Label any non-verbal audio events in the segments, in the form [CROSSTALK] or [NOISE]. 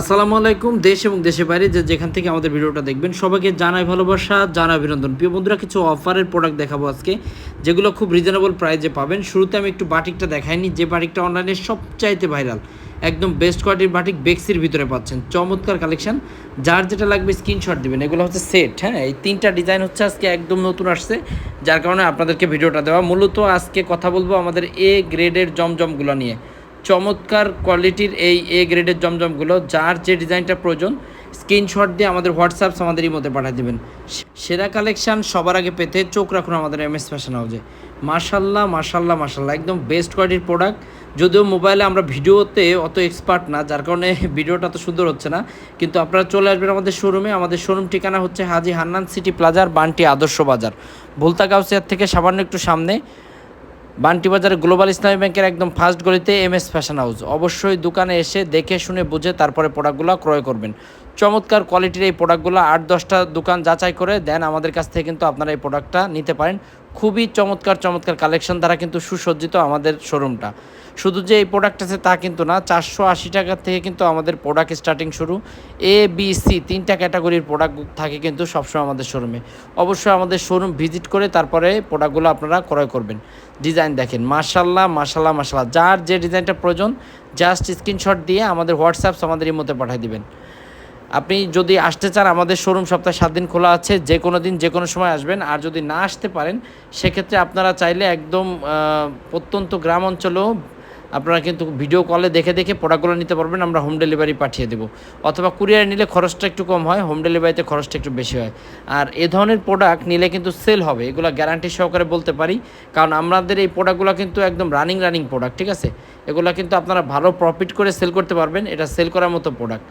আসসালামু আলাইকুম, দেশ এবং দেশের বাইরে যে যেখান থেকে আমাদের ভিডিওটা দেখবেন, সবাইকে জানাই ভালোবাসা, জানাই অভিনন্দন। প্রিয় বন্ধুরা, কিছু অফারের প্রোডাক্ট দেখাবো আজকে, যেগুলো খুব রিজনেবল প্রাইসে পাবেন। শুরুতে আমি একটু বাটিকটা দেখাইনি, যে বাটিকটা অনলাইনে সবচাইতে ভাইরাল একদম বেস্ট কোয়ালিটির বাটিক বেক্সির ভিতরে পাচ্ছেন। চমৎকার কালেকশন যার যেটা লাগবে স্ক্রিনশট দিবেন। এগুলো হচ্ছে সেট হ্যাঁ? এই তিনটা ডিজাইন হচ্ছে আজকে একদম নতুন আসছে, যার কারণে আপনাদেরকে ভিডিওটা দেওয়া। মূলত আজকে কথা বলব আমাদের এ গ্রেডের জমজমগুলো নিয়ে। চমৎকার কোয়ালিটির এই এ গ্রেডের জমজমগুলো, যার যে ডিজাইনটা প্রয়োজন স্ক্রিনশট দিয়ে আমাদের হোয়াটসঅ্যাপস আমাদের মধ্যে পাঠিয়ে দেবেন। সেরা কালেকশন সবার আগে পেতে চোখ রাখুন আমাদের এম এস ফ্যাশন হাউজে মার্শাল্লাহ মার্শাল্লাহ মার্শাল্লাহ একদম বেস্ট কোয়ালিটির প্রোডাক্ট যদিও মোবাইলে আমরা ভিডিওতে অত এক্সপার্ট না, যার কারণে [LAUGHS] ভিডিওটা তো সুন্দর হচ্ছে না। কিন্তু আপনারা চলে আসবেন আমাদের শোরুমে আমাদের শোরুম ঠিকানা হচ্ছে হাজি হান্নান সিটি প্লাজার বান্টি আদর্শ বাজার। ভুলতা গাউসিয়ার থেকে সামান্য একটু সামনে। বান্টি বাজারে গ্লোবাল ইসলামী ব্যাংকের একদম ফার্স্ট গলিতে এম এস ফ্যাশন হাউস। অবশ্যই দোকানে এসে দেখে শুনে বুঝে তারপরে প্রোডাক্টগুলো ক্রয় করবেন। চমৎকার কোয়ালিটির এই প্রোডাক্টগুলো আট দশটা দোকান যাচাই করে দেন। আমাদের কাছ থেকে কিন্তু আপনারা এই প্রোডাক্টটা নিতে পারেন। খুবই চমৎকার চমৎকার কালেকশন দ্বারা কিন্তু সুসজ্জিত আমাদের শোরুমটা শুধু যে এই প্রোডাক্ট আছে তা কিন্তু না, চারশো আশি টাকার থেকে কিন্তু আমাদের প্রোডাক্ট স্টার্টিং শুরু। এ বি সি তিনটা ক্যাটাগরির প্রোডাক্ট থাকে কিন্তু সবসময় আমাদের শোরুমে অবশ্যই আমাদের শোরুম ভিজিট করে তারপরে প্রোডাক্টগুলো আপনারা ক্রয় করবেন। ডিজাইন দেখেন মার্শাল্লাহ মার্শাল্লাহ মার্শাল্লাহ যার যে ডিজাইনটা প্রয়োজন জাস্ট স্ক্রিনশট দিয়ে আমাদের হোয়াটসঅ্যাপস আমাদের এই মধ্যে পাঠিয়ে দিবেন। আপনি যদি আসতে চান, আমাদের শোরুম সপ্তাহে সাত দিন খোলা আছে, যে কোনো দিন, যে কোনো সময় আসবেন। আর যদি না আসতে পারেন, সেক্ষেত্রে আপনারা চাইলে একদম প্রত্যন্ত গ্রাম অঞ্চলেও আপনারা কিন্তু ভিডিও কলে দেখে দেখে প্রোডাক্টগুলো নিতে পারবেন, আমরা হোম ডেলিভারি পাঠিয়ে দেবো। অথবা কুরিয়ার নিলে খরচটা একটু কম হয় হোম ডেলিভারিতে খরচটা একটু বেশি হয়। আর এ ধরনের প্রোডাক্ট নিলে কিন্তু সেল হবে, এগুলো গ্যারান্টি সহকারে বলতে পারি। কারণ আমাদের এই প্রোডাক্টগুলো কিন্তু একদম রানিং রানিং প্রোডাক্ট ঠিক আছে? এগুলো কিন্তু আপনারা ভালো প্রফিট করে সেল করতে পারবেন, এটা সেল করার মতো প্রোডাক্ট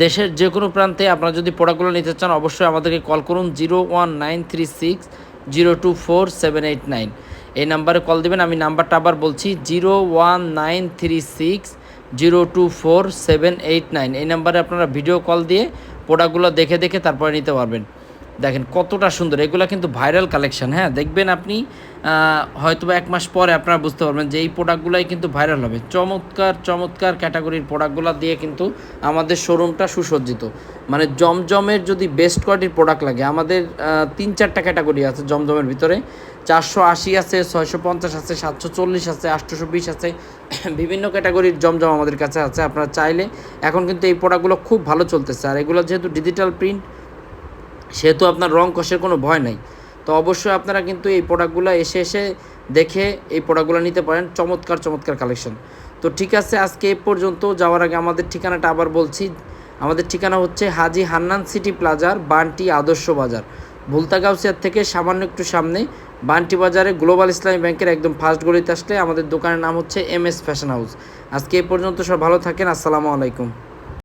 দেশের যে কোনো প্রান্তে আপনারা যদি প্রোডাক্টগুলো নিতে চান, অবশ্যই আমাদেরকে কল করুন zero one nine three six, zero two four seven eight nine. এই নাম্বারে কল দেবেন, আমি নাম্বারটা আবার বলছি, zero one nine three six, zero two four seven eight nine. এই নাম্বারে আপনারা ভিডিও কল দিয়ে প্রোডাক্টগুলো দেখে দেখে তারপরে নিতে পারবেন। দেখেন কতটা সুন্দর। এগুলো কিন্তু ভাইরাল কালেকশন হ্যাঁ? দেখবেন আপনি হয়তো এক মাস পরে আপনারা বুঝতে পারবেন যে এই প্রোডাক্টগুলোই কিন্তু ভাইরাল হবে। চমৎকার চমৎকার ক্যাটাগরির প্রোডাক্টগুলো দিয়ে কিন্তু আমাদের শোরুমটা সুসজ্জিত। মানে জমজমের যদি বেস্ট কোয়ালিটির প্রোডাক্ট লাগে, আমাদের তিন চারটা ক্যাটাগরি আছে জমজমের ভিতরে। চারশো আশি আছে, ছয়শো পঞ্চাশ আছে, সাতশো চল্লিশ আছে, আটশোশো বিশ আছে। [CLEARS THROAT] বিভিন্ন ক্যাটাগরির জমজম আমাদের কাছে আছে, আপনারা চাইলে। এখন কিন্তু এই প্রোডাক্টগুলো খুব ভালো চলতেছে। আর এগুলো যেহেতু ডিজিটাল প্রিন্ট সেহেতু আপনার রং কষের কোনো ভয় নাই। তো অবশ্যই আপনারা কিন্তু এই প্রোডাক্টগুলো এসে এসে দেখে এই প্রোডাক্টগুলো নিতে পারেন। চমৎকার চমৎকার কালেকশন। তো ঠিক আছে, আজকে এ পর্যন্ত। যাওয়ার আগে আমাদের ঠিকানাটা আবার বলছি। আমাদের ঠিকানা হচ্ছে হাজি হান্নান সিটি প্লাজার, বান্টি আদর্শ বাজার। ভুলতা গাউসিয়ার থেকে সামান্য একটু সামনে। বান্টি বাজারে গ্লোবাল ইসলামী ব্যাংকের একদম ফার্স্ট গলিতে আসলে আমাদের দোকানের নাম হচ্ছে এম এস ফ্যাশন হাউস। আজকে এ পর্যন্ত সব ভালো থাকেন। আসসালামু আলাইকুম।